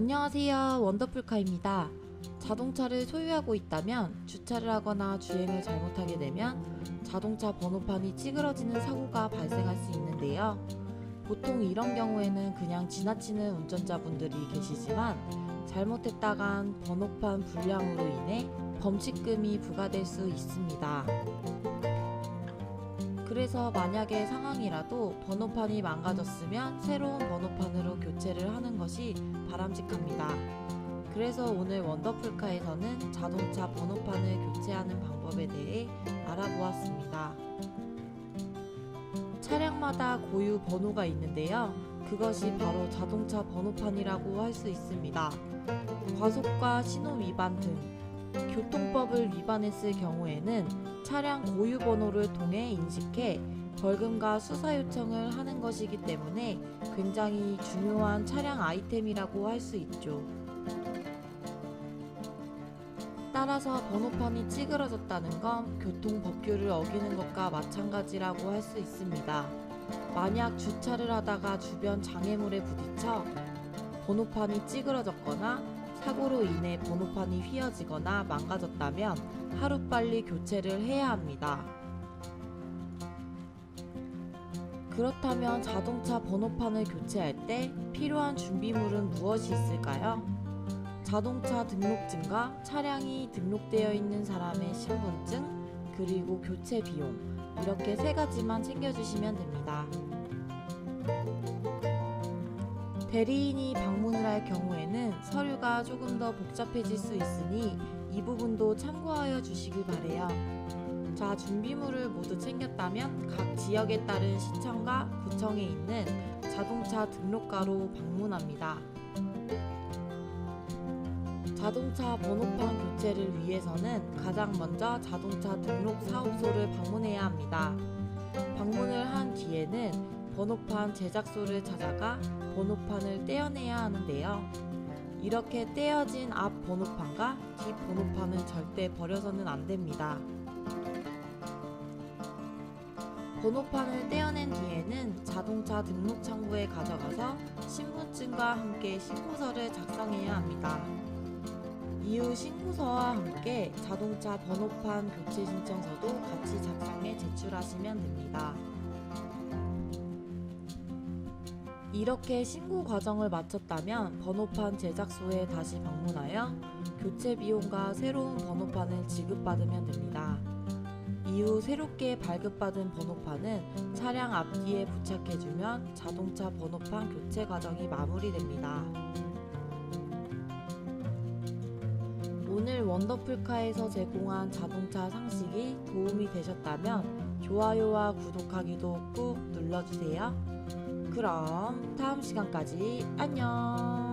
안녕하세요. 원더풀카입니다. 자동차를 소유하고 있다면 주차를 하거나 주행을 잘못하게 되면 자동차 번호판이 찌그러지는 사고가 발생할 수 있는데요. 보통 이런 경우에는 그냥 지나치는 운전자분들이 계시지만 잘못했다간 번호판 불량으로 인해 범칙금이 부과될 수 있습니다. 그래서 만약에 상황이라도 번호판이 망가졌으면 새로운 번호판으로 교체를 하는 것이 바람직합니다. 그래서 오늘 원더풀카에서는 자동차 번호판을 교체하는 방법에 대해 알아보았습니다. 차량마다 고유 번호가 있는데요. 그것이 바로 자동차 번호판이라고 할 수 있습니다. 과속과 신호 위반 등 교통법을 위반했을 경우에는 차량 고유 번호를 통해 인식해 벌금과 수사 요청을 하는 것이기 때문에 굉장히 중요한 차량 아이템이라고 할 수 있죠. 따라서 번호판이 찌그러졌다는 건 교통 법규를 어기는 것과 마찬가지라고 할 수 있습니다. 만약 주차를 하다가 주변 장애물에 부딪혀 번호판이 찌그러졌거나 사고로 인해 번호판이 휘어지거나 망가졌다면 하루빨리 교체를 해야 합니다. 그렇다면 자동차 번호판을 교체할 때 필요한 준비물은 무엇이 있을까요? 자동차 등록증과 차량이 등록되어 있는 사람의 신분증, 그리고 교체 비용, 이렇게 세 가지만 챙겨주시면 됩니다. 대리인이 방문을 할 경우에는 서류가 조금 더 복잡해질 수 있으니 이 부분도 참고하여 주시길 바래요. 자, 준비물을 모두 챙겼다면 각 지역에 따른 시청과 구청에 있는 자동차 등록과로 방문합니다. 자동차 번호판 교체를 위해서는 가장 먼저 자동차 등록 사업소를 방문해야 합니다. 번호판 제작소를 찾아가 번호판을 떼어내야 하는데요. 이렇게 떼어진 앞 번호판과 뒷 번호판은 절대 버려서는 안 됩니다. 번호판을 떼어낸 뒤에는 자동차 등록 창구에 가져가서 신분증과 함께 신고서를 작성해야 합니다. 이후 신고서와 함께 자동차 번호판 교체 신청서도 같이 작성해 제출하시면 됩니다. 이렇게 신고 과정을 마쳤다면 번호판 제작소에 다시 방문하여 교체 비용과 새로운 번호판을 지급받으면 됩니다. 이후 새롭게 발급받은 번호판은 차량 앞뒤에 부착해주면 자동차 번호판 교체 과정이 마무리됩니다. 오늘 원더풀카에서 제공한 자동차 상식이 도움이 되셨다면 좋아요와 구독하기도 꾹 눌러주세요. 그럼 다음 시간까지 안녕.